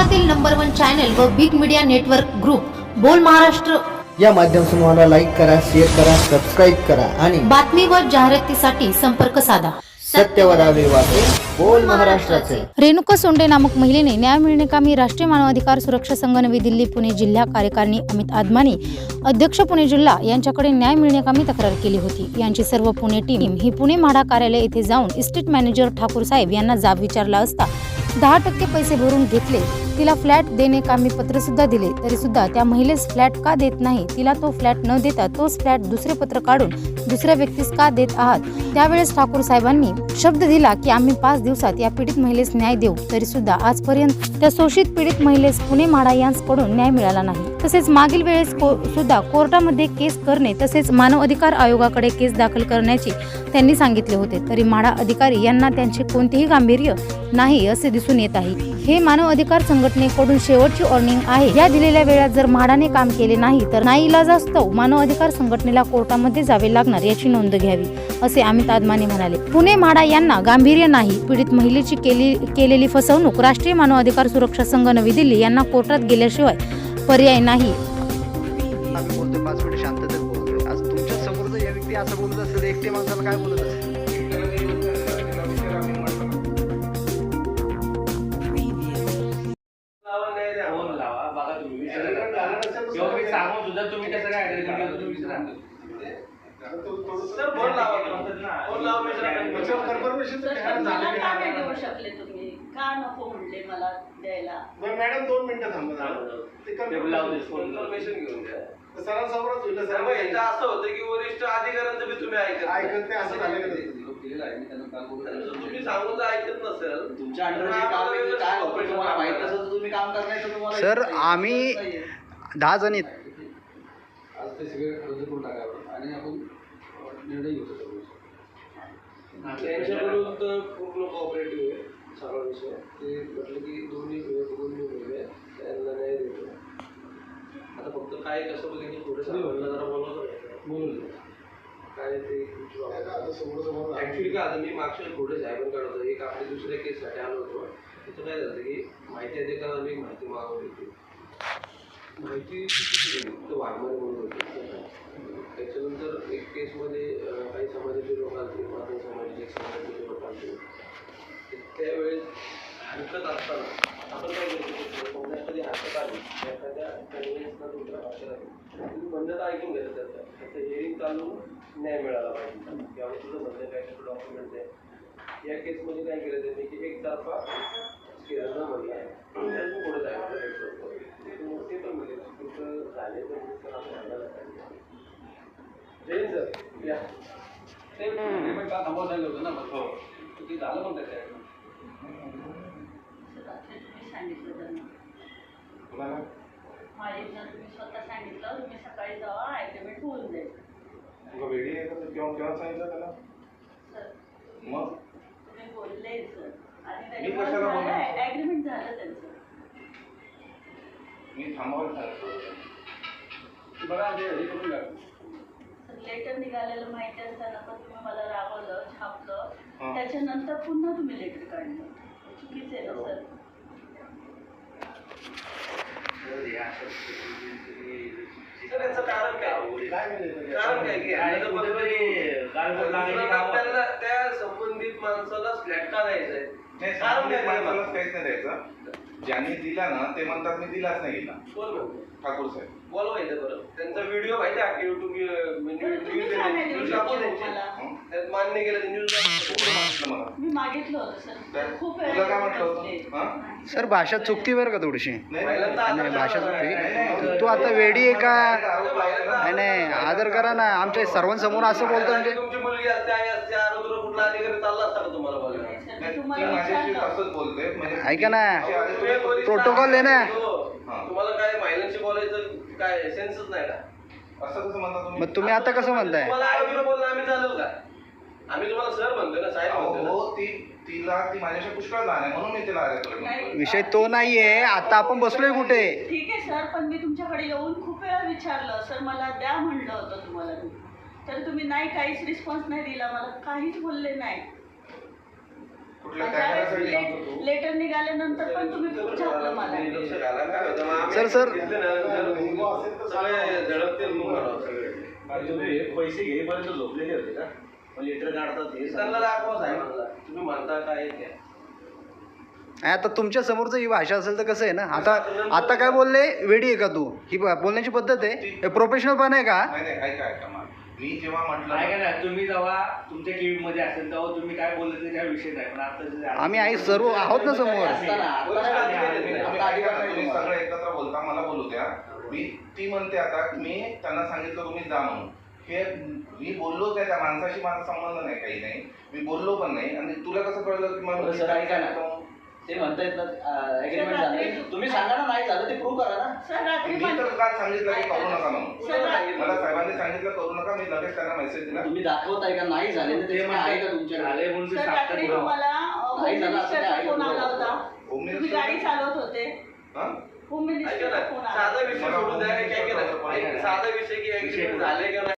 महाराष्ट्रातील number one channel व big media network group Bol Maharashtra. या माध्यम समूहाला लाईक करा शेअर करा सबस्क्राईब करा आणि बातमी व जाहिरातीसाठी संपर्क साधा. बोल महाराष्ट्राचे. रेणुका सोंडे नामक महिलेने न्याय मिळणेकामी राष्ट्रीय मानवाधिकार सुरक्षा संघ नवी दिल्ली पुणे जिल्हा कार्यकारिणी अमित आदमानी अध्यक्ष पुणे जिल्हा यांच्याकडे न्याय मिळणेकामी तक्रार केली होती. यांची सर्व पुणे टीम ही पुणे म्हाडा कार्यालय येथे जाऊन इस्टेट मॅनेजर ठाकूर साहेब यांना जाब विचारला असता दहा टक्के पैसे भरून घेतले. तिला फ्लॅट देणे कामी पत्र सुद्धा दिले. तरी सुद्धा त्या महिलेस फ्लॅट का देत नाही? तिला तो फ्लॅट न देता तोच फ्लॅट दुसरे पत्र काढून दुसऱ्या व्यक्तीस का देत आहात? त्यावेळेस ठाकूर साहेबांनी शब्द दिला की आम्ही पाच दिवसात या पीडित महिलेस न्याय देऊ. तरी सुद्धा आजपर्यंत त्या शोषित पीडित महिलेस पुणे म्हाडा यांकडून न्याय मिळाला नाही. तसेच मागील वेळेस को- सुद्धा कोर्टामध्ये केस करणे तसेच मानव अधिकार आयोगाकडे केस दाखल करण्याची त्यांनी सांगितले होते. तरी म्हाडा अधिकारी यांना त्यांचे कोणतेही गांभीर्य नाही असे दिसून येत आहे. हे मानव अधिकार संघटनेकडून शेवटची वॉर्निंग आहे. या दिलेल्या वेळात जर म्हाडाने काम केले नाही तर नाईलाजास्तव मानव अधिकार संघटनेला कोर्टामध्ये जावे लागणार याची नोंद घ्यावी असे अमित आदमाने म्हणाले. पुणे म्हाडा यांना गांभीर्य नाही. पीडित महिलेची केली केलेली फसवणूक राष्ट्रीय मानव अधिकार सुरक्षा संघ नवी दिल्ली यांना कोर्टात गेल्याशिवाय पर्याय नाही. आम्ही बोलतोय पाच मिनिट शांततेत बोलतोय. आज तुमच्यासमोर जर या व्यक्ती असं बोलत असेल एकटे माणसाला काय बोलत असेल? फोन लावा बघा तुम्ही विचारा किंवा मी सांगून सुद्धा तुम्ही कसं काय ऍग्री केलं तुम्ही विचारा सर फोन लावा फोन लावा मला का नाही देऊ शकले तुम्ही. का नको म्हणले मला द्यायला? मॅडम दोन मिनिटं थांबा ते. इन्फॉर्मेशन घेऊन द्या. सरांसमोरच होईल सर. असं होतं की वरिष्ठ अधिकाऱ्यांचं बी तुम्ही ऐकत ऐकत नाही असं झालेलं तुम्ही सांगून जर ऐकत नसेल. तुमच्या अंडर जे काम आहे ते काय ऑपरेट तुम्हाला माहीत नसेल तर तुम्ही काम करणार तर तुम्हाला सर आम्ही दहा जण आहेत. आज ते सगळे रद्द करून टाकावं आणि आपण निर्णय घेतो सर्व. त्यांच्याकडून तर पूर्ण कोऑपरेटिव्ह आहे सगळा विषय ते म्हटलं की दोन्ही दोन्ही वेगळे. त्यांना न्याय देतो. काय कसं बघितलं थोडं साहेबांना जरा बोलवतो बोलून काय ते ऍक्च्युली काय आता मी मागच्या थोडे साहेबांकडे होतो एक आपल्या दुसऱ्या केससाठी आलो होतो. तिथं काय झालं की माहिती मी एक माहिती मागवली होती. माहिती. तो वाघमारे म्हणून होते. त्याच्यानंतर एक केसमध्ये काही समाजाचे लोक आले माधव समाजाचे समाजाचे लोक आले त्यावेळेस हरकत असताना आपण काय करतो कधी हरकत आली एखाद्या कन्व्हिन्सला दुसऱ्या भाषेत आली तुम्ही म्हणणं ऐकून घेतलं त्याचं. त्याचं हिअरिंग चालू न्याय मिळाला पाहिजे. किंवा तुझं म्हणणं काय त्याचं डॉक्युमेंट आहे. या केसमध्ये काय केलं त्यांनी की एकतर्फा केलं म्हणलं. आहे त्यातून पुढे जायचं ते पण म्हणजे तुमचं झाले तर तर आपण पाहिजे. जैन सर. या. ते पेमेंट का थांबवत झालं होतं ना हो. ते झालं पण त्याच्या सांगितलं त्यांना माझे जर तुम्ही स्वतः सांगितलं तुम्ही सकाळी जावा ॲग्रीमेंट होऊन जाईल. सर मग? तुम्ही बोलले सर. आणि मी कशाला बोलणार? ॲग्रीमेंट झालं त्यांचं. मी थांबावं सांगतो बघा ते हे करून घ्या. लेटर निघालेलं माहिती असताना पण तुम्ही मला रागवलं छापलं. हां. त्याच्यानंतर पुन्हा तुम्ही लेटर काढलं. चुकीचं आहे ना सर? कारण काय? कारण काय की. आपल्याला त्या संबंधित माणसाला फ्लॅट का द्यायचा नाही कारण काय द्यायचं. ज्यांनी दिला ना ते म्हणतात मी दिलाच नाही गेला ठाकूर साहेब. बोलवा इथे बरं. त्यांचा व्हिडिओ माहिती आहे न्यूज. हं? त्यात मान्य केलं न्यूज कुठं म्हटलं मला? मी मागितलं होतं काय? सर खूप तुला काय म्हटलं बसले. होतं. हा? सर भाषा चुकती बरं का थोडीशी? नाही, महिलांचा नाही, आदर नाही, भाषा. चुकती. तू आता वेडी आहे का? नाही नाही. आदर करा ना. आमच्या सर्वांसमोर असं बोलतो म्हणजे तुमची मुलगी असते आई असते आरोग्य कुठला अधिकारी चालला असता का तुम्हाला ती माझ्याशी असंच बोलते म्हणजे ऐका ना. तुम्ही पोलीस प्रोटोकॉल आहे ना. हो. तुम्हाला काय महिलांशी बोलायचं काय सेन्सच नाही का असं कसं म्हणता तुम्ही? मग तुम्ही आता कसं म्हणताय? तुम्हाला आरोग्य बोलणं आम्ही चालेल का? आम्ही तुम्हाला सर म्हणतो ना साहेब अहो, म्हणतो ना. हो ती तिला ती माझ्याशी पुष्कळ लहान आहे म्हणून मी तिला अरे तुला नाही. विषय तो नाहीये आता आपण बसलोय कुठे? ठीक आहे सर पण मी तुमच्याकडे येऊन खूप वेळा विचारलं. सर मला द्या म्हणलं होतं तुम्हाला. मी तर तुम्ही नाही काहीच रिस्पॉन्स नाही दिला मला काहीच बोलले नाही. लेटर निघाल्यानंतर पण तुम्ही खूप मला. सर मग करावं सगळे तुम्ही पैसे घेईपर्यंत झोपलेले होते का? मग लेटर काढतात हे त्यांना दाखवा साहेबांना तुम्ही म्हणता काय आहे ते. आता तुमच्या समोरचं ही भाषा असेल तर कसं आहे ना? आता आता काय बोलले? वेडी आहे का तू? ही बोलण्याची पद्धत आहे. प्रोफेशनल पण आहे का? मा. जेव्हा म्हटलं ऐका ना तुम्ही जेव्हा तुमच्या केबिनमध्ये असेल तेव्हा तुम्ही काय बोलले ते काय विषय नाही. पण आता आम्ही आहे सर्व आहोत ना समोर. तुम्ही सगळे एकत्र बोलता मला बोलू द्या. मी ती म्हणते आता की मी त्यांना सांगितलं तुम्ही जा म्हणून. हे मी बोललो त्या त्या माणसाशी माझा संबंध नाही काही नाही. मी बोललो पण नाही. आणि तुला कसं कळलं की मला ना. ते म्हणतायत ना ऍग्रीमेंट झालं. तुम्ही सांगा ना नाही झालं ते प्रूव्ह करा ना. सर रात्री मी पण तर काल सांगितलं की करू नका म्हणून. सर मला साहेबांनी सांगितलं करू नका मी लगेच त्यांना मेसेज दिला. तुम्ही दाखवताय का? नाही झाले तर ते आहे का म्हणते तुमच्याकडे झाले म्हणून ते सर सांगतात रात्री पुरावा. तुम्हाला होम नाही झालं असं मिनिस्टरचा काय फोन आला? होता. होम तुम्ही मिनिस्टर गाडी चालवत होते. हा? होम ऐका मिनिस्टरचा ना फोन आला. साधा विषय सोडून द्या काय केलं साधा विषय की ऍग्रीमेंट झाले का नाही?